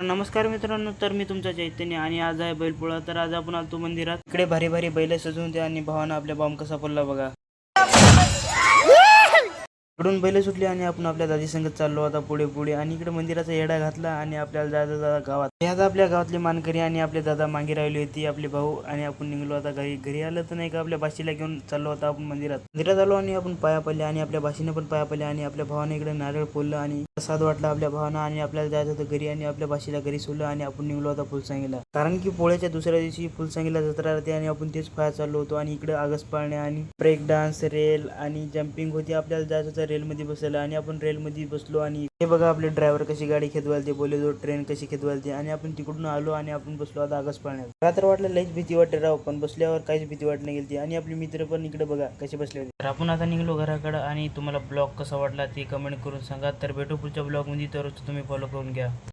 नमस्कार मित्रांनो तर मी तुमचा चैतन्य आणि आज आहे बैलपोळा. तर आज आपण आलतो मंदिरात. इकडे भारी भारी बैल सजवून द्या आणि भावानं आपल्या बॉम्ब कसा पडला बघा. इकडून बैल सुटली आणि आपण आपल्या दादी संगत चाललो आता पुढे पुढे. आणि इकडे मंदिराचा येडा घातला आणि आपल्याला दादा दादा गावात. हे आता आपल्या गावातले मानकरी आणि आपले दादा मागे राहिली होती आपले भाऊ आणि आपण निघलो आता घरी. घरी आलं तर नाही का आपल्या भाषेला घेऊन चाललो होता आपण मंदिरात. मंदिरात आलो आणि आपण पाया पडले आणि आपल्या भाषेने पण पाया पडले आणि आपल्या भावाने इकडे नारळ फोडलं आणि प्रसाद वाटला आपल्या भावानं आणि आपल्याला जायचं होतं घरी आणि आपल्या भाषेला घरी सोडलं आणि आपण निघलो होता फुलसांगीला. कारण की पोळ्याच्या दुसऱ्या दिवशी फुलसांगीला जत्रा राहते आणि आपण तेच पाया चाललो होतो आणि इकडे आगस पाळणे आणि ब्रेक डान्स रेल आणि जम्पिंग होती. आपल्याला जायचं होतं रेलमध्ये बसायला आणि आपण रेलमध्ये बसलो आणि हे बघा आपले ड्रायव्हर कशी गाडी खेदवालते बोले जो ट्रेन कशी खेदवालते आणि आपण तिकडून आलो आणि आपण बसलो आता आगस पाळण्यात. रात्र वाटलं लईच भीती वाटते राव पण बसल्यावर काहीच भीती वाटत नाही गेली आणि आपले मित्र पण इकडे बघा कसे बसले होते. तर आपण आता निघलो घराकडे आणि तुम्हाला ब्लॉग कसा वाटला ते कमेंट करून सांगा. तर भेटू पुढच्या ब्लॉगमध्ये तर तुम्ही फॉलो करून घ्या.